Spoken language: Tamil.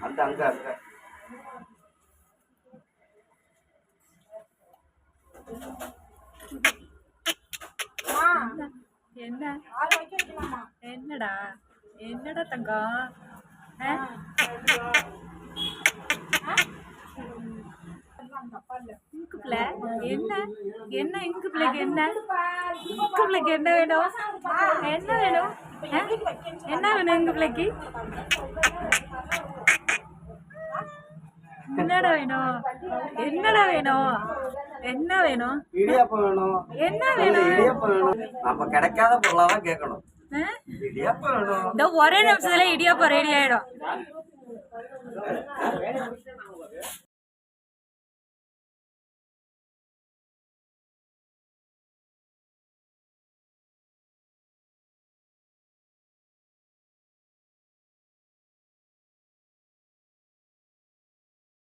அந்த அங்க அங்க. என்ன? என்னடா? என்னடா தங்கம் ஆ? இங்கு பிள்ளை. என்ன? என்ன இங்கு பிள்ளைக்கு என்ன? இங்கு பிள்ளைக்கு என்ன வேணும்? என்ன? என்ன வேணும் இங்கு பிள்ளைக்கு? என்னடா வேணும்? என்னடா வேணும்? என்ன வேணும்? இடியாப்பம் வேணும். என்ன வேணும்? இடியாப்பம் வேணும். நம்ம கிடைக்காத பொருளா தான் கேட்கணும்? இடியாப்பம் வேணும். இந்த ஒரே நிமிஷத்துல இடியாப்பம் ரெடி ஆயிடும்.